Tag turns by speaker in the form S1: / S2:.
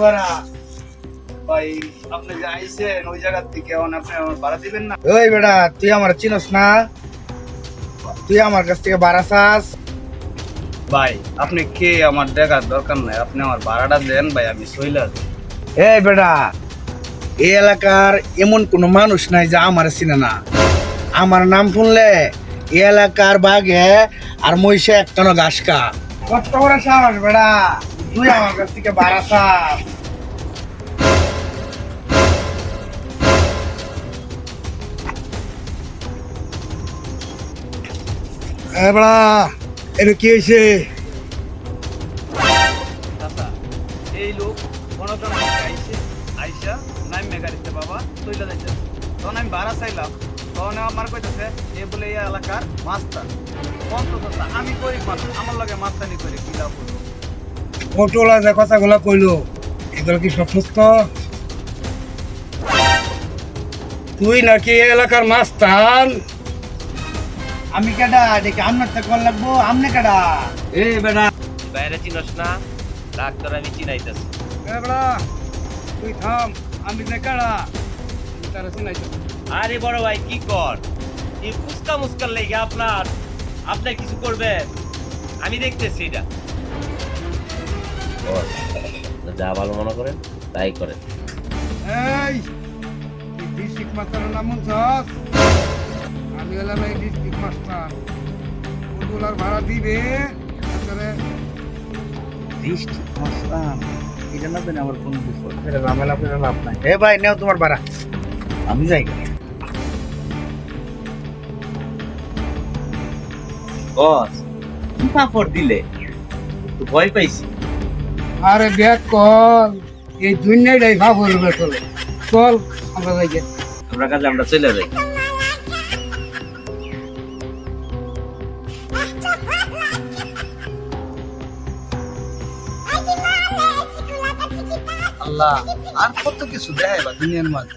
S1: ভাড়া ভাই আপনি যে আইছেন ওই জায়গার থেকে আপনি আমার ভাড়া দিবেন না
S2: ওই বেটা তুই আমার চিনস না? তুই আমার কাছ থেকে চাস?
S1: ভাই আপনি কে? আমার দেখার দরকার নাই। আপনি আমার ভাড়াটা দেন ভাই আমি সইলা।
S2: এই বেটা এই এলাকার এমন কোনো মানুষ নাই যে আমার চিনে না। আমার নাম শুনলে এলাকার বাঘে আর মহিষে একটানো ঘাস খা। কত বড় সাহস বেটা তুই আমার কাছ থেকে বাড়া এটা কি হয়েছে?
S1: এই লোক আইসা নাইমে গাড়িতে বাবা সইলা যাইতে তখন আমি ভাড়া চাইলাম। তখন আমার কইতেছে এ বলে এই এলাকার মাস্টার। আমি গরিব মানুষ আমার লগে মাস্তানি করে কি লাভ হলো?
S2: পটলা যে কথাগুলো কইলো এগুলো কি সব সত্য? তুই নাকি এই এলাকার মাস্তান আমি কেডা দেখি আপনার তো কল লাগবো আমনে কেডা?
S1: এ বেটা
S3: বাইরে চিনস না ডাক্তার আমি চিনাইতেছি।
S2: বেড়া তুই থাম আমি যে কেডা? তারা
S3: আরে বড় ভাই কি কর? এই ফুসকা মুস্কার লেগে আপনার আপনার কিছু করবেন আমি দেখতেছি এটা। যা ভালো মনে করেন তাই করেন।
S2: এই ডিস্ট্রিক্ট মাস্টারের নাম শুনছস? আমি হলাম এই ডিস্ট্রিক্ট মাস্টার। ওগুলার ভাড়া দিবে তারপরে
S1: ডিস্ট্রিক্ট মাস্তান এটা না আমার কোন বিপদ
S2: এটা ঝামেলা করে লাভ নাই। এ ভাই নেও তোমার ভাড়া।
S1: আমি যাই।
S3: বস কি পাপড় দিলে। তো ভয় পাইছি।
S2: আরে ব্যাগ কল এই দুনিয়াটাই চলে। চল আমরা যাই
S3: আমরা কাজে আমরা চলে যাই।
S1: আল্লাহ আর কত কিছু দেয় বা দুনিয়ার মাঝে?